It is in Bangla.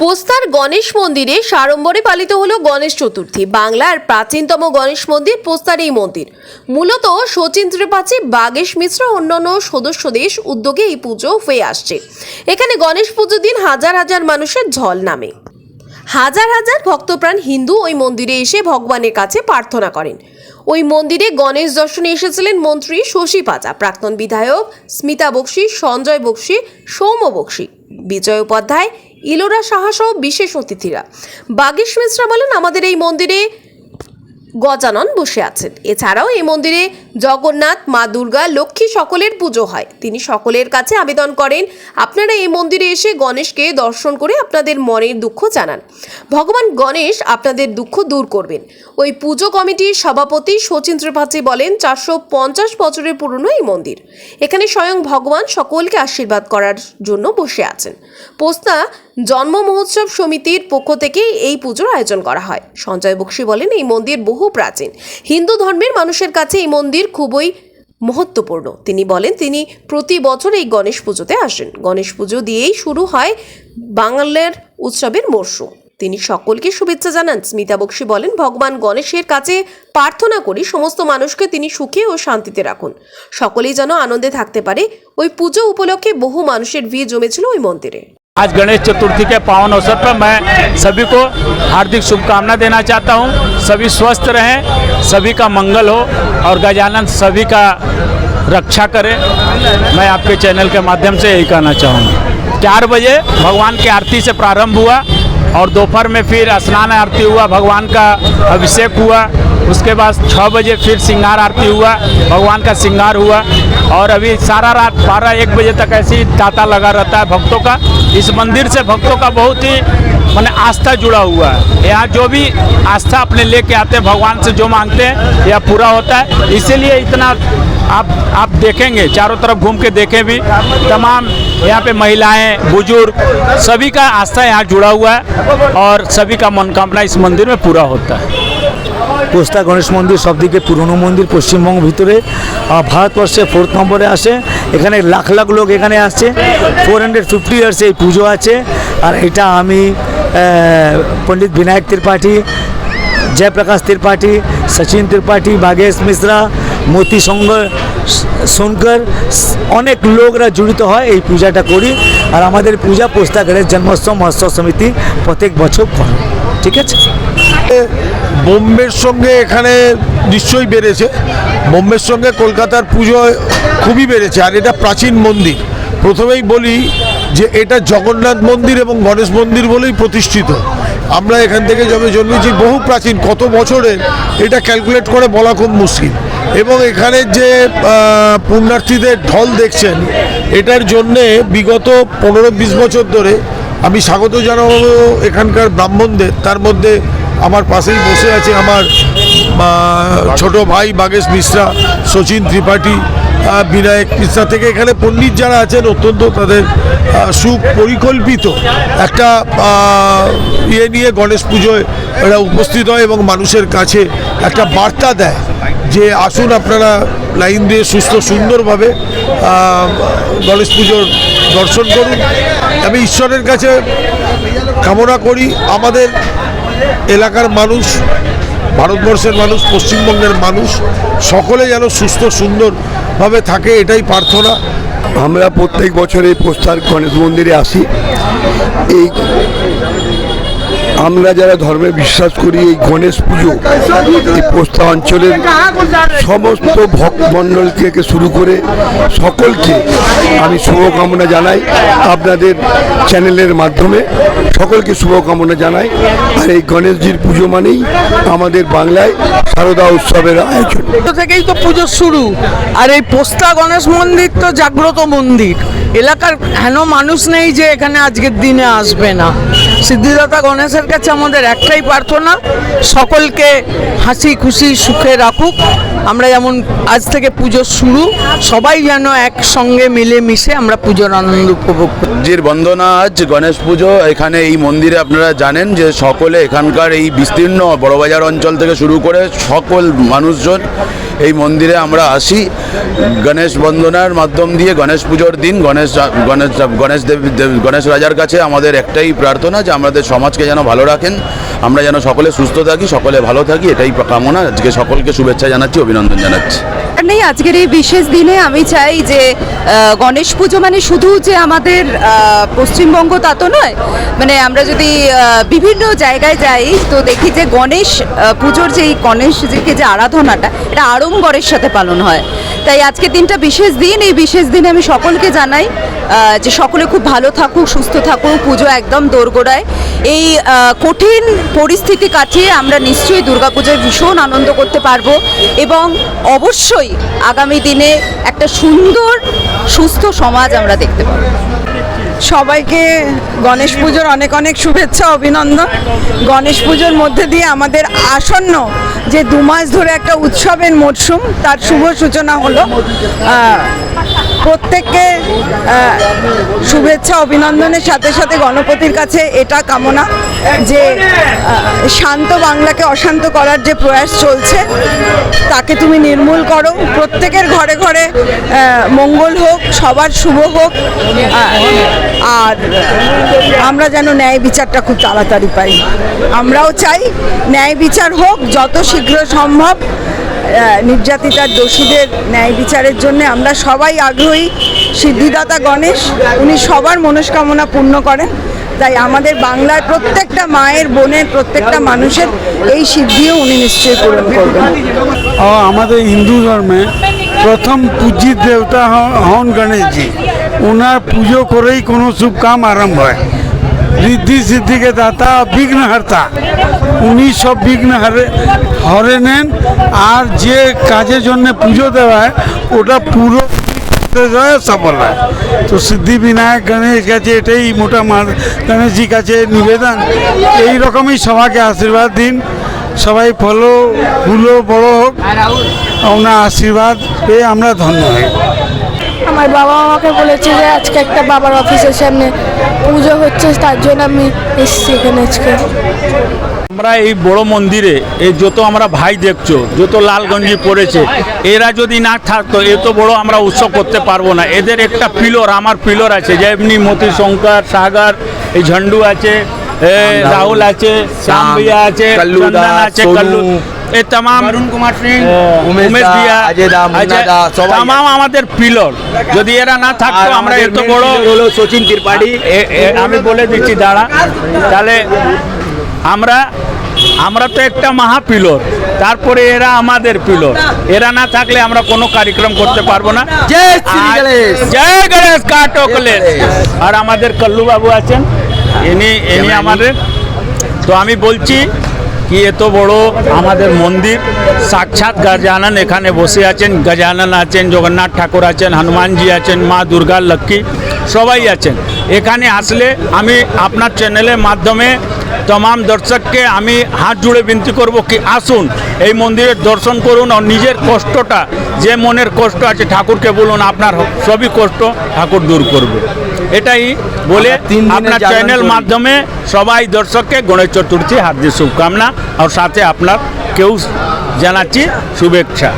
পোস্তার গণেশ মন্দিরে সাড়ম্বরে পালিত হলো গণেশ চতুর্থী। বাংলার প্রাচীনতম গণেশ মন্দির পোস্তার এই মন্দির। মূলত শচীন ত্রিপাঠী, বাগেশ মিশ্র অন্যান্য সদস্যদের উদ্যোগে এই পুজো হয়ে আসছে। এখানে গণেশ পুজো দিন হাজার হাজার মানুষের ঝল নামে। হাজার হাজার ভক্তপ্রাণ হিন্দু ওই মন্দিরে এসে ভগবানের কাছে প্রার্থনা করেন। ওই মন্দিরে গণেশ দর্শনে এসেছিলেন মন্ত্রী শশী পাজা, প্রাক্তন বিধায়ক স্মিতা বক্সি, সঞ্জয় বক্সি, সৌম্য বক্সি। বিজয় উপাধ্যায়, ইলোরা সাহা সহ বিশেষ অতিথিরা। বাগেশ মিশ্রা বলেন, আমাদের এই মন্দিরে গজানন বসে আছেন। এছাড়াও এই মন্দিরে জগন্নাথ, মা দুর্গা, লক্ষ্মী সকলের পুজো হয়। তিনি সকলের কাছে আবেদন করেন, আপনারা এই মন্দিরে এসে গণেশকে দর্শন করে আপনাদের মনের দুঃখ জানান। ভগবান গণেশ আপনাদের দুঃখ দূর করবেন। ওই পুজো কমিটির সভাপতি শচীন ত্রিপাঠী বলেন, চারশো পঞ্চাশ বছরের পুরনো এই মন্দির। এখানে স্বয়ং ভগবান সকলকে আশীর্বাদ করার জন্য বসে আছেন। পোস্তা জন্ম মহোৎসব সমিতির পক্ষ থেকে এই পুজোর আয়োজন করা হয়। সঞ্জয় বক্সি বলেন, এই মন্দির বহু প্রাচীন। হিন্দু ধর্মের মানুষের কাছে এই মন্দির খুবই মহত্বপূর্ণ তিনি বলেন তিনি প্রতি বছর এই গণেশ পুজোতে আসেন গণেশ পুজো দিয়েই শুরু হয় বাংলার উৎসবের মরশুম তিনি সকলকে শুভেচ্ছা জানান স্মিতা বক্সি বলেন ভগবান গণেশের কাছে প্রার্থনা করি সমস্ত মানুষকে তিনি সুখে ও শান্তিতে রাখুন সকলেই যেন আনন্দে থাকতে পারে ওই পুজো উপলক্ষে বহু মানুষের ভিড় জমেছিল ওই মন্দিরে आज गणेश चतुर्थी के पावन अवसर पर मैं सभी को हार्दिक शुभकामना देना चाहता हूं सभी स्वस्थ रहें सभी का मंगल हो और गजानन सभी का रक्षा करे। मैं आपके चैनल के माध्यम से यही कहना चाहूँगा। चार बजे भगवान की आरती से प्रारंभ हुआ और दोपहर में फिर स्नान आरती हुआ, भगवान का अभिषेक हुआ। उसके बाद छः बजे फिर श्रृंगार आरती हुआ, भगवान का श्रृंगार हुआ। और अभी सारा रात बारह एक बजे तक ऐसी तांता लगा रहता है भक्तों का। इस मंदिर से भक्तों का बहुत ही, मैंने आस्था जुड़ा हुआ है। यहाँ जो भी आस्था अपने लेके आते हैं, भगवान से जो मांगते हैं, यह पूरा होता है। इसीलिए इतना आप आप देखेंगे, चारों तरफ़ घूम के देखें भी, तमाम यहाँ पे महिलाएँ, बुज़ुर्ग, सभी का आस्था यहाँ जुड़ा हुआ है और सभी का मनोकामना इस मंदिर में पूरा होता है। পোস্তা গণেশ মন্দির, সবদিকে পুরনো মন্দির, পশ্চিমবঙ্গ ভিতরে ভারতবর্ষে ফোর্থ নম্বরে আসে। এখানে লাখ লাখ লোক এখানে আসছে। ফোর হান্ড্রেড ফিফটি ইয়ার্স এই পুজো আছে। আর এটা আমি পণ্ডিত বিনায়ক ত্রিপাঠী, জয়প্রকাশ ত্রিপাঠী, সচিন ত্রিপাঠী, বাগেশ মিশ্রা, মতি সঙ্গ সোনকর অনেক লোকরা জড়িত হয় এই পূজাটা করি। আর আমাদের পূজা পোস্তা গণেশ জন্মোৎসব মহোৎসব সমিতি প্রত্যেক বছর করে। ঠিক আছে? বোম্বের সঙ্গে এখানে নিশ্চয়ই বেড়েছে। বোম্বের সঙ্গে কলকাতার পুজো খুবই বেড়েছে, আর এটা প্রাচীন মন্দির। প্রথমেই বলি যে এটা জগন্নাথ মন্দির এবং গণেশ মন্দির বলেই প্রতিষ্ঠিত। আমরা এখান থেকে যবে জন্মেছি বহু প্রাচীন, কত বছরের, এটা ক্যালকুলেট করে বলা খুব মুশকিল। এবং এখানে যে পুণ্যার্থীদের ঢল দেখছেন, এটার জন্যে বিগত পনেরো বিশ বছর ধরে আমি স্বাগত জানাব এখানকার ব্রাহ্মণদের, তার মধ্যে আমার পাশেই বসে আছে আমার ছোট ভাই বাগেশ মিশ্রা, সচিন ত্রিপাঠী বিনায়ক মিশ্রা থেকে এখানে পণ্ডিত যারা আছেন অত্যন্ত তাদের সুপরিকল্পিত একটা ইয়ে নিয়ে গণেশ পুজোয় এরা উপস্থিত হয় এবং মানুষের কাছে একটা বার্তা দেয় যে আসুন আপনারা লাইন দিয়ে সুস্থ সুন্দরভাবে গণেশ পুজোর দর্শন করুন। আমি ঈশ্বরের কাছে কামনা করি। আমাদের এলাকার মানুষ, ভারতবর্ষের মানুষ, পশ্চিমবঙ্গের মানুষ, সকলে যেন সুস্থ, সুন্দরভাবে থাকে, এটাই প্রার্থনা। আমরা প্রত্যেক বছর এই পোস্টার গণেশ মন্দিরে আসি। এই আমরা যারা ধর্মে বিশ্বাস করি, এই গণেশ পুজো, এই পোস্তা অঞ্চলের সমস্ত ভক্তমণ্ডল থেকে শুরু করে সকলকে আমি শুভকামনা জানাই আপনাদের চ্যানেলের মাধ্যমে। সকলকে শুভকামনা জানাই। আর এই গণেশজির পুজো মানেই আমাদের বাংলায় শারদা উৎসবের আয়োজন। থেকেই তো পুজো শুরু। আর এই পোস্তা গণেশ মন্দির তো জাগ্রত মন্দির। এলাকার হেন মানুষ নেই যে এখানে আজকের দিনে আসবে না। সিদ্ধিদাতা গণেশের কাছে আমাদের একটাই প্রার্থনা, সকলকে হাসি, খুশি, সুখে রাখুক। আমরা যেমন আজ থেকে পুজো শুরু, সবাই যেন একসঙ্গে মিলে মিশে আমরা পুজোর আনন্দ উপভোগ করি। জির বন্দনা আজ গণেশ পুজো, এখানে এই মন্দিরে আপনারা জানেন যে সকলে এখানকার এই বিস্তীর্ণ বড়বাজার অঞ্চল থেকে শুরু করে সকল মানুষজন এই মন্দিরে আমরা আসি। গণেশ বন্দনার মাধ্যম দিয়ে গণেশ পুজোর দিন, গণেশ গণেশ গণেশ দেব, গণেশ রাজার কাছে আমাদের একটাই প্রার্থনা যে আমাদের সমাজকে যেন ভালো রাখেন। আমরা যেন সকলে সুস্থ থাকি, সকলে ভালো থাকি, এটাই কামনা। আজকে সকলকে শুভেচ্ছা জানাচ্ছি, অভিনন্দন জানাচ্ছি। নেই আজকের এই বিশেষ দিনে আমি চাই যে গণেশ পুজো মানে শুধু যে আমাদের পশ্চিমবঙ্গ তা তো নয় মানে আমরা যদি বিভিন্ন জায়গায় যাই, তো দেখি যে গণেশ পুজোর যে এই গণেশজিকে যে আরাধনাটা, এটা আড়ম্বরের সাথে পালন হয়। তাই আজকে দিনটা বিশেষ দিন। এই বিশেষ দিনে আমি সকলকে জানাই যে সকলে খুব ভালো থাকুক, সুস্থ থাকুক, পুজো একদম দোরগোড়ায়। এই কঠিন পরিস্থিতি কাটিয়ে আমরা নিশ্চয়ই দুর্গাপূজায় ভীষণ আনন্দ করতে পারব এবং অবশ্যই আগামী দিনে একটা সুন্দর, সুস্থ সমাজ আমরা দেখতে পাবো। সবাইকে গণেশ পুজোর অনেক অনেক শুভেচ্ছা, অভিনন্দন। গণেশ পুজোর মধ্যে দিয়ে আমাদের আসন্ন যে দু মাস ধরে একটা উৎসবের মরশুম, তার শুভ সূচনা হলো। প্রত্যেককে শুভেচ্ছা, অভিনন্দনের সাথে সাথে গণপতির কাছে এটা কামনা যে শান্ত বাংলাকে অশান্ত করার যে প্রয়াস চলছে, তাকে তুমি নির্মূল করো। প্রত্যেকের ঘরে ঘরে মঙ্গল হোক, সবার শুভ হোক। আর আমরা যেন ন্যায় বিচারটা খুব তাড়াতাড়ি পাই। আমরাও চাই ন্যায় বিচার হোক, যত শীঘ্র সম্ভব নির্যাতিতার দোষীদের ন্যায় বিচারের জন্য আমরা সবাই আগ্রহী। সিদ্ধিদাতা গণেশ, উনি সবার মনস্কামনা পূর্ণ করেন। তাই আমাদের বাংলার প্রত্যেকটা মায়ের, বোনের, প্রত্যেকটা মানুষের এই সিদ্ধিও উনি নিশ্চয়ই পূরণ করবেন। আমাদের হিন্দু ধর্মে প্রথম পূজিত দেবতা হন গণেশজি। ওনার পুজো করেই কোনো শুভ কাম আরম্ভ হয়। ঋদ্ধি সিদ্ধিকে দাতা বিঘ্নহর্তা। উনি সব বিঘ্ন হরে হরে নেন। আর যে কাজের জন্য পুজো দেওয়া হয়, ওটা পুরো সফল হয়। তো সিদ্ধি, বিনায়ক, গণেশ কাছে এটাই মোটা মার গণেশজি কাছে নিবেদন। এই রকমই সবাইকে আশীর্বাদ দিন। সবাই ফলো ফুলো বড় হোক। ওনার আশীর্বাদ পেয়ে আমরা ধন্য হই। আমার বাবা আমাকে বলেছে যে আজকে একটা বাবার অফিসের সামনে পুজো হচ্ছে তার জন্য আমি এসেছি এখানে আজকে। আমরা এই বড় মন্দিরে এই যত আমরা ভাই দেখছ যত লালগঞ্জি পড়েছে এরা যদি না থাকতো এত বড় আমরা উৎসব করতে পারব না। এদের একটা পিলর আমার পিলর আছে যেমনি মতি শঙ্কর সাগর এই ঝন্ডু আছে রাহুল আছে আছে আছে এই তামাম অরুণ কুমার সিং উমেশ দিয়া অজয় দা মুন্না দা সবাই। তামাম আমাদের পিলর। যদি এরা না থাকতো আমরা এত বড় হলো সচিন ত্রিপাঠী। আমি বলে দিচ্ছি দাঁড়া। তাহলে আমরা আমরা তো একটা মহা পিলর। তারপরে এরা আমাদের পিলর। এরা না থাকলে আমরা কোনো কার্যক্রম করতে পারব না। জয় আর আমাদের কল্লু বাবু আছেন। ইনি ইনি আমাদের। তো আমি বলছি কি এত বড় আমাদের মন্দির? সাক্ষাৎ গজানন এখানে বসে আছেন, গজানন আছেন, জগন্নাথ ঠাকুর আছেন, হনুমানজি আছেন, মা দুর্গা লক্ষ্মী সবাই আছেন। এখানে আসলে আমি আপনার চ্যানেলের মাধ্যমে তমাম দর্শককে আমি হাত জুড়ে বিনতি করব কি আসুন এই মন্দিরের দর্শন করুন আর নিজের কষ্টটা যে মনের কষ্ট আছে ঠাকুরকে বলুন আপনার সবই কষ্ট ঠাকুর দূর করবে। এটাই বলে আপনার চ্যানেল মাধ্যমে সবাই দর্শককে গণেশ চতুর্থী হার্দিক শুভকামনা আর সাথে আপনার কেউ জানাচ্ছি শুভেচ্ছা।